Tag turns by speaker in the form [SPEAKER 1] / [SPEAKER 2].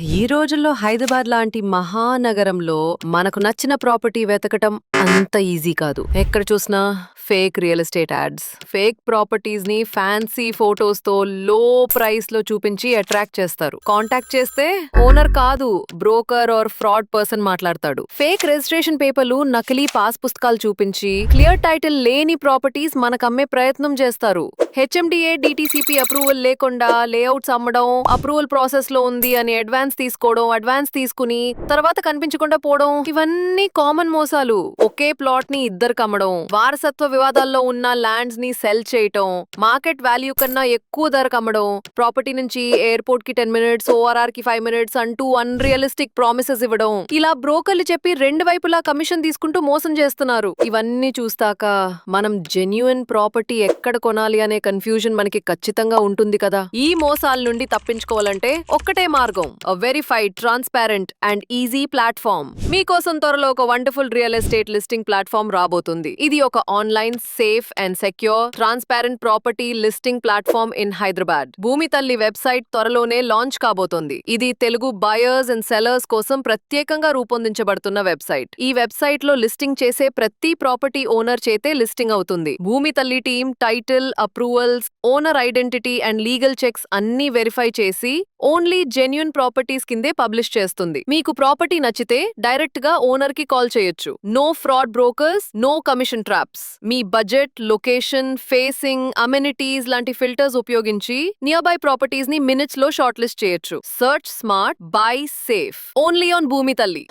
[SPEAKER 1] ఈ రోజుల్లో హైదరాబాద్ లాంటి మహానగరంలో మనకు నచ్చిన ప్రాపర్టీ వెతకటం అంత ఈజీ కాదు. ఎక్కడ చూసినా fake real estate ads fake ప్రాపర్టీస్ని fancy ఫొటోస్తో లో ప్రైస్లో చూపించి అట్రాక్ట్ చేస్తారు. కాంటాక్ట్ చేస్తే ఓనర్ కాదు బ్రోకర్ ఆర్ ఫ్రాడ్ పర్సన్ మాట్లాడతాడు. ఫేక్ రిజిస్ట్రేషన్ పేపర్లు నకిలీ పాస్ పుస్తకాలు చూపించి క్లియర్ టైటిల్ లేని ప్రాపర్టీస్ మనకమ్మే ప్రయత్నం చేస్తారు. హెచ్ఎండిఏ డిటిసిపి అప్రూవల్ లేకుండా లేఅవుట్స్ అమ్మడం అప్రూవల్ ప్రాసెస్లో ఉంది అని అడ్వాన్స్ తీసుకోవడం అడ్వాన్స్ తీసుకుని తర్వాత కనిపించకుండా పోవడం ఇవన్నీ కామన్ మోసాలు. ఒకే ప్లాట్ని ఇద్దరికి అమ్మడం వారసత్వ వివాదాల్లో ఉన్న ల్యాండ్స్ని సెల్ చేయటం మార్కెట్ వాల్యూ కన్నా ఎక్కువ ధరకు అమ్మడం ప్రాపర్టీ నుంచి ఎయిర్పోర్ట్కి టెన్ మినిట్స్ ఓఆర్ఆర్కి ఫైవ్ మినిట్స్ అంటూ అన్రియలిస్టిక్ ప్రామిసెస్ ఇవ్వడం. ఇలా బ్రోకర్లు చెప్పి రెండు వైపులా కమిషన్ తీసుకుంటూ మోసం చేస్తున్నారు. ఇవన్నీ చూస్తాక మనం జెన్యున్ ప్రాపర్టీ ఎక్కడ కొనాలి అనే కన్ఫ్యూజన్ మనకి ఖచ్చితంగా ఉంటుంది కదా. ఈ మోసాల నుండి తప్పించుకోవాలంటే ఒక్కటే మార్గం verified transparent and easy platform మీకోసం త్వరలో ఒక wonderful real estate listing platform రాబోతుంది. ఇది ఒక online safe and secure transparent property listing platform in Hyderabad Bhoomi Talli website త్వరలోనే లాంచ్ కాబోతోంది. ఇది తెలుగు బయర్స్ అండ్ సెలర్స్ కోసం ప్రత్యేకంగా రూపొందించబడుతున్న వెబ్సైట్ ఈ వెబ్సైట్లో లిస్టింగ్ చేసే ప్రతి ప్రాపర్టీ ఓనర్ చేతే లిస్టింగ్ అవుతుంది. Bhoomi Talli team title approvals owner identity and legal checks అన్ని వెరిఫై చేసి ఓన్లీ జెన్యున్ ప్రాపర్టీస్ కిందే పబ్లిష్ చేస్తుంది. మీకు ప్రాపర్టీ నచ్చితే డైరెక్ట్గా ఓనర్కి కాల్ చేయొచ్చు. No fraud brokers no commission traps. మీ బడ్జెట్ లొకేషన్ ఫేసింగ్ అమెనిటీస్ లాంటి ఫిల్టర్స్ ఉపయోగించి నియర్ బై ప్రాపర్టీస్ని మినిట్స్లో షార్ట్ లిస్ట్ చేయొచ్చు. Search smart buy safe. Only on Bhoomi Talli.